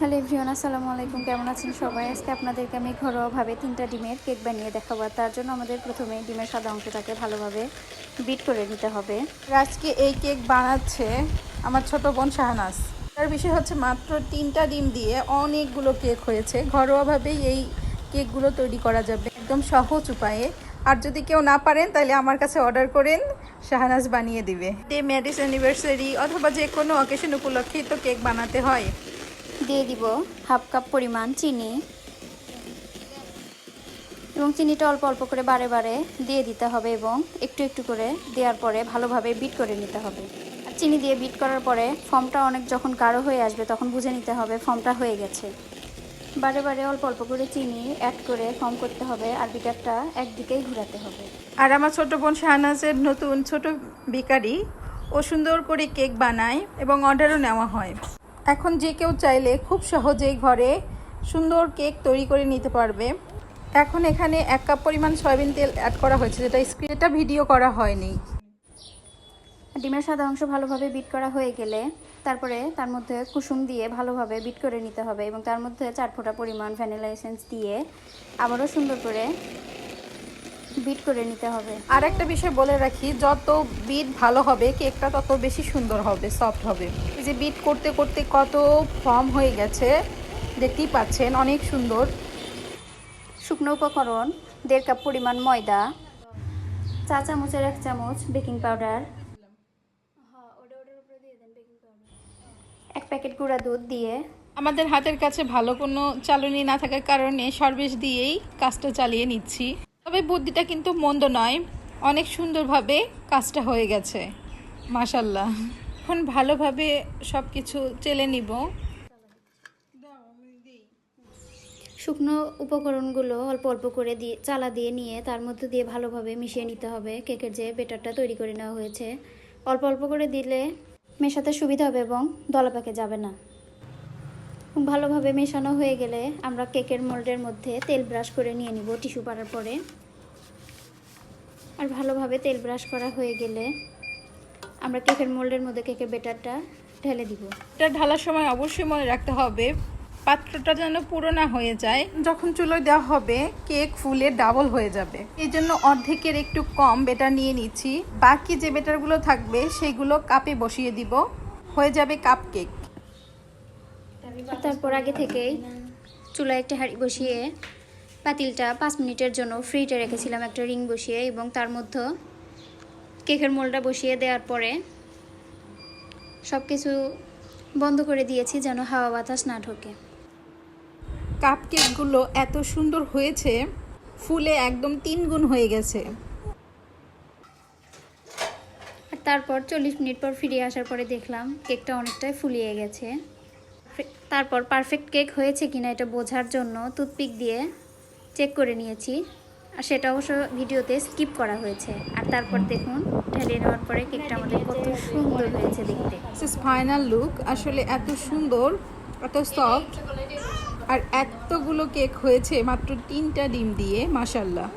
Hello everyone, আসসালামু আলাইকুম। কেমন আছেন সবাই? আজকে আপনাদেরকে আমি ঘরোয়াভাবে তিনটা ডিমের কেক বানিয়ে দেখাবো তার জন্য আমাদের প্রথমে ডিমের সাদা অংশটাকে ভালোভাবে বিট করে নিতে হবে। আজকে এই কেক বানাচ্ছে আমার ছোট বোন শাহনাজ। তার বিষয় হচ্ছে মাত্র তিনটা ডিম দিয়ে অনেকগুলো কেক হয়েছে। ঘরোয়াভাবেই এই কেকগুলো তৈরি করা যাবে একদম সহজ উপায়ে। আর যদি কেউ না পারেন, তাহলে আমার কাছে অর্ডার করেন, শাহনাজ বানিয়ে দিবে। ডে ম্যারিজ অ্যানিভার্সারি অথবা যে কোনো অকেশন উপলক্ষেই তো কেক বানাতে হয়। দিয়ে দিব হাফ কাপ পরিমাণ চিনি। এবং চিনিটা অল্প অল্প করে বারে বারে দিয়ে দিতে হবে এবং একটু একটু করে দেওয়ার পরে ভালোভাবে বিট করে নিতে হবে। আর চিনি দিয়ে বিট করার পরে ফর্মটা অনেক যখন গাঢ় হয়ে আসবে তখন বুঝে নিতে হবে ফর্মটা হয়ে গেছে। বারে বারে অল্প অল্প করে চিনি অ্যাড করে ফর্ম করতে হবে আর বিটারটা একদিকেই ঘোরাতে হবে। আর আমার ছোট বোন শাহনাজের নতুন ছোট বেকারি ও সুন্দর করে কেক বানায় এবং অর্ডারও নেওয়া হয়। এখন যে কেউ চাইলে খুব সহজেই ঘরে সুন্দর কেক তৈরি করে নিতে পারবে। এখন এখানে এক কাপ পরিমাণ সয়াবিন তেল অ্যাড করা হয়েছে, যেটা স্ক্রিনটা ভিডিও করা হয়নি। ডিমের সাদা অংশ ভালোভাবে বিট করা হয়ে গেলে তারপরে তার মধ্যে কুসুম দিয়ে ভালোভাবে বিট করে নিতে হবে এবং তার মধ্যে চার ফোঁটা পরিমাণ ভ্যানিলা এসেন্স দিয়ে আবারও সুন্দর করে বিট করে নিতে হবে। আর একটা বিষয় বলে রাখি যত বিট ভালো হবে কেকটা তত বেশি সুন্দর হবে সফট হবে। এই যে বিট করতে করতে কত ফর্ম হয়ে গেছে দেখতেই পাচ্ছেন অনেক সুন্দর। শুকনো উপকরণ দেড় কাপ পরিমাণ ময়দা চা চামচের এক চামচ বেকিং পাউডার এক প্যাকেট গুঁড়া দুধ দিয়ে। আমাদের হাতের কাছে ভালো কোনো চালনি না থাকার কারণে সরবেশ দিয়েই কাজটা চালিয়ে নিচ্ছি। তবে বুদ্ধিটা কিন্তু মন্দ নয়। অনেক সুন্দরভাবে কাজটা হয়ে গেছে। মাশাল্লাহ এখন ভালোভাবে সব কিছু চেলে নিব। শুকনো উপকরণগুলো অল্প অল্প করে দিয়ে, চালা দিয়ে নিয়ে তার মধ্যে দিয়ে ভালোভাবে মিশিয়ে নিতে হবে। কেকের যে বেটারটা তৈরি করে নেওয়া হয়েছে। অল্প অল্প করে দিলে মেশাতে সুবিধা হবে এবং দলা পাকে যাবে না। ভালোভাবে মেশানো হয়ে গেলে আমরা কেকের মোল্ডের মধ্যে তেল ব্রাশ করে নিয়ে নিব টিস্যু পাড়ার পরে। আর ভালোভাবে তেল ব্রাশ করা হয়ে গেলে আমরা কেকের মোল্ডের মধ্যে কেকের বেটারটা ঢেলে দিব। এটা ঢালার সময় অবশ্যই মনে রাখতে হবে, পাত্রটা যেন পুরো না হয়ে যায়। যখন চুলোয় দেওয়া হবে, কেক ফুলে ডাবল হয়ে যাবে। এই জন্য অর্ধেকের একটু কম বেটার নিয়ে নিচ্ছি। বাকি যে বেটারগুলো থাকবে, সেগুলো কাপে বসিয়ে দিব। হয়ে যাবে কাপ কেক তারপর আগে থেকেই চুলায় একটা হাঁড়ি বসিয়ে পাতিলটা পাঁচ মিনিটের জন্য ফ্রিজে রেখেছিলাম একটা রিং বসিয়ে এবং তার মধ্যে কেকের মোলটা বসিয়ে দেওয়ার পরে সব কিছু বন্ধ করে দিয়েছি যেন হাওয়া বাতাস না ঢোকে। কাপ কেকগুলো এত সুন্দর হয়েছে ফুলে একদম তিন গুণ হয়ে গেছে। আর তারপর চল্লিশ মিনিট পর ফিরে আসার পরে দেখলাম কেকটা অনেকটাই ফুলিয়ে গেছে। তারপর পারফেক্ট কেক হয়েছে কিনা এটা বোঝার জন্য টুথপিক দিয়ে চেক করে নিয়েছি। আর সেটা অবশ্য ভিডিওতে স্কিপ করা হয়েছে। আর তারপর দেখুন ঢালিয়ে নেওয়ার পরে কেকটা আমাদের কত সুন্দর হয়েছে দেখতে। ফাইনাল লুক আসলে এত সুন্দর, এত সফট আর এতগুলো কেক হয়েছে মাত্র তিনটা ডিম দিয়ে মাসাল্লাহ